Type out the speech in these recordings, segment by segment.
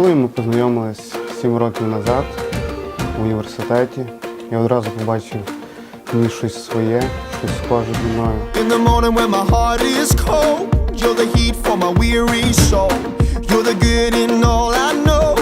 Юлею ми познайомились 7 років назад в університеті. Я одразу побачив в ній щось своє, щось схоже зі мною. In the morning when my heart is cold, you're the heat for my weary soul. You're the good in all I know.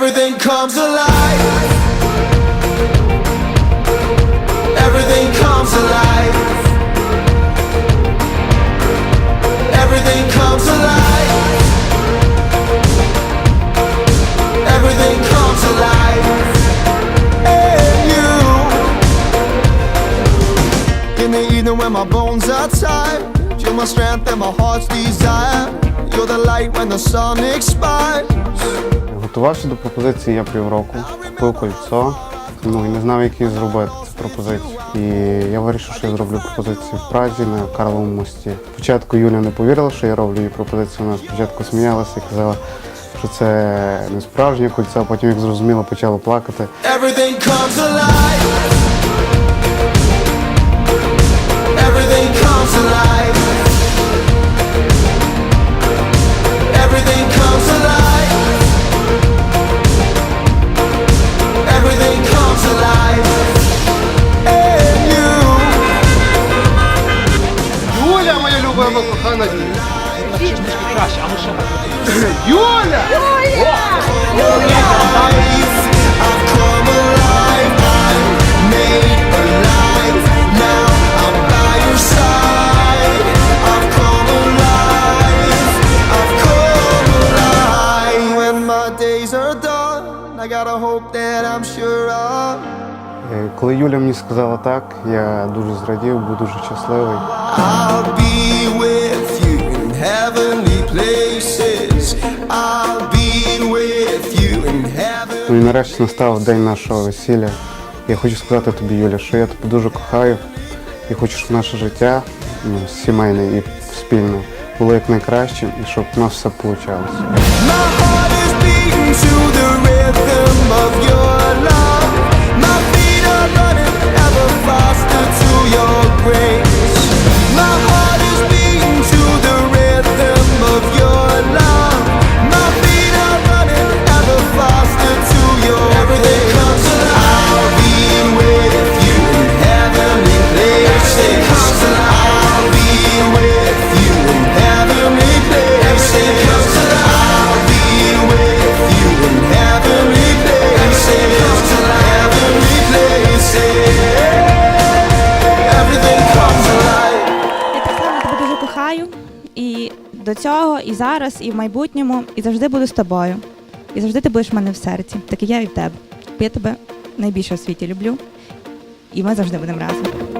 Everything comes alive. Everything comes alive. Everything comes alive. Everything comes alive. And you. In the evening when my bones are tired, you're my strength and my heart's desire. You're the light when the sun expires. Готувався до пропозиції я півроку, купив кольцо, ну і не знав, як її зробити цю пропозицію. І я вирішив, що я зроблю пропозицію в Празі на Карловому мості. Спочатку Юля не повірила, що я роблю її пропозицію. Вона спочатку сміялася і казала, що це не справжнє кольцо, а потім, як зрозуміло, почала плакати. Everything comes alive. Sure of. Е, Коли Юля мені сказала так, я дуже зрадів, був дуже щасливий. I'll be with you in heavenly Ну і нарешті настав день нашого весілля. Я хочу сказати тобі, Юля, що я тебе дуже кохаю і хочу, щоб наше життя ну, сімейне і спільне було якнайкращим і щоб у нас все вийшло. До цього, і зараз, і в майбутньому, і завжди буду з тобою. І завжди ти будеш в мене в серці, так і я і в тебе. Я тебе найбільше у світі люблю. І ми завжди будемо разом.